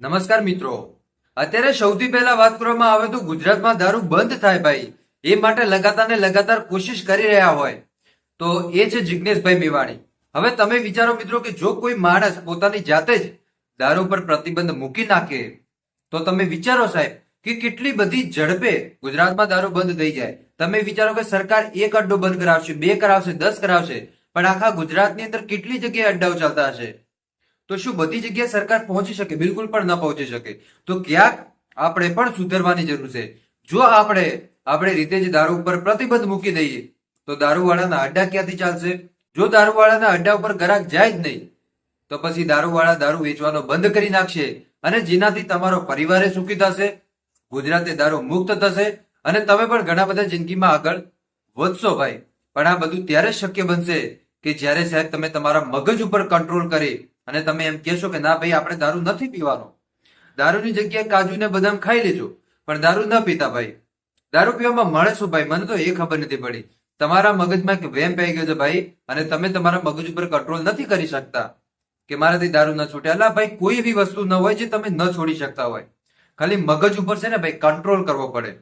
નમસ્કાર મિત્રો. અત્યારે સૌથી પહેલા વાત કરવામાં આવે તો ગુજરાતમાં દારૂ બંધ થાય ભાઈ. એ માટે લગાતાર ને લગાતાર કોશિશ કરી રહ્યા હોય. તો એ છે જિજ્ઞેશભાઈ મેવાણી. હવે તમે વિચારો મિત્રો કે જો કોઈ માણસ પોતાની જાતે જ દારૂ પર પ્રતિબંધ મૂકી નાખે, તો તમે વિચારો સાહેબ કે કેટલી બધી ઝડપે ગુજરાતમાં દારૂ બંધ થઈ જાય. તમે વિચારો કે સરકાર એક અડ્ડો બંધ કરાવશે, બે કરાવશે, દસ કરાવશે, પણ આખા ગુજરાતની અંદર કેટલી જગ્યાએ અડ્ડાઓ ચાલતા હશે? તો શું બધી જગ્યાએ સરકાર પહોંચી શકે? બિલકુલ પણ ન પહોંચી શકે. તો ક્યાંક આપણે પણ સુધરવાની જરૂર છે. જો આપણે આપણે રીતે જ દારૂ ઉપર પ્રતિબંધ મૂકી દઈએ, તો દારૂવાળાના અડ્ડા ક્યાંથી ચાલશે? જો દારૂવાળાના અડ્ડા ઉપર ગ્રાહક જાય જ નહીં, તો પછી દારૂવાળા દારૂ વેચવાનો બંધ કરી નાખશે અને જેનાથી તમારો પરિવારે સુખી થશે, ગુજરાતે દારૂ મુક્ત થશે અને તમે પણ ઘણા બધા જિંદગીમાં આગળ વધશો ભાઈ. પણ આ બધું ત્યારે શક્ય બનશે કે જ્યારે સાહેબ તમે તમારા મગજ ઉપર કંટ્રોલ કરી અને તમે એમ કહેશો કે ના ભાઈ, આપણે દારૂ નથી પીવાનો. દારૂની જગ્યાએ કાજુ ને બદામ ખાઈ લેજો. પણ દારૂ ન પીતા ભાઈ. દારૂ પીવામાં મળે શું ભાઈ? મને તો એ ખબર નથી પડી. તમારા મગજમાં એક વેમ પઈ ગયો છે ભાઈ, અને તમે તમારા મગજ ઉપર કંટ્રોલ નથી કરી શકતા કે મારાથી દારૂ ન છૂટે. અલા ભાઈ, કોઈ એવી વસ્તુ ન હોય જે તમે ન છોડી શકતા હોય. ખાલી મગજ ઉપર છે ને ભાઈ કંટ્રોલ કરવો પડે.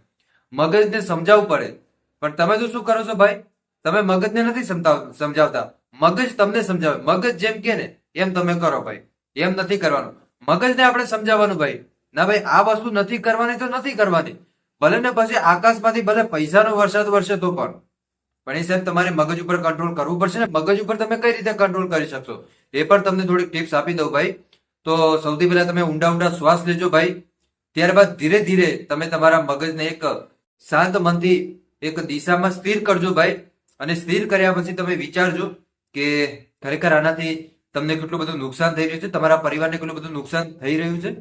મગજને સમજાવવું પડે. પણ તમે તો શું કરો છો ભાઈ? તમે મગજને નથી સમજાવ- સમજાવતા. મગજ તમને સમજાવે. મગજ જેમ કે ને એમ તમે કરો ભાઈ. એમ નથી કરવાનું. મગજને આપણે સમજાવવાનું ભાઈ. ના ભાઈ, આ વસ્તુ નથી કરવાની તો નથી કરવાની. ભલે ને પછી આકાશમાંથી ભલે પૈસાનો વરસાદ વરસે તો પણ. પણ એ સાહેબ, તમારે મગજ ઉપર કંટ્રોલ કરવું પડશે ને? મગજ ઉપર તમે કઈ રીતે કંટ્રોલ કરી શકશો? એ પણ તમને થોડીક ટિપ્સ આપી દઉં ભાઈ. તો સૌથી પહેલા તમે ઊંડા ઊંડા શ્વાસ લેજો ભાઈ. ત્યારબાદ ધીરે ધીરે તમે તમારા મગજને એક શાંત મનથી એક દિશામાં સ્થિર કરજો ભાઈ. અને સ્થિર કર્યા પછી તમે વિચારજો કે ખરેખર આનાથી તમને કેટલું બધું નુકસાન થઈ રહ્યું છે? તમારા પરિવારને કેટલું બધું નુકસાન થઈ રહ્યું છે?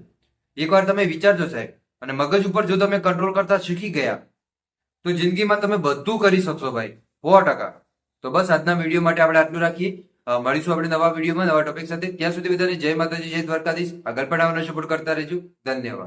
એકવાર તમે વિચારજો સાહેબ. અને મગજ ઉપર જો તમે કંટ્રોલ કરતા શીખી ગયા, તો જિંદગીમાં તમે બધું કરી શકશો ભાઈ. સો ટકા. તો બસ આજના વીડિયો માટે આપણે આટલું રાખીએ. મળીશું આપણે નવા વિડીયોમાં નવા ટોપિક સાથે. ત્યાં સુધી બધાને જય માતાજી, જય દ્વારકાધીશ. આગળ પણ આવવાનો સપોર્ટ કરતા રહેજો. ધન્યવાદ.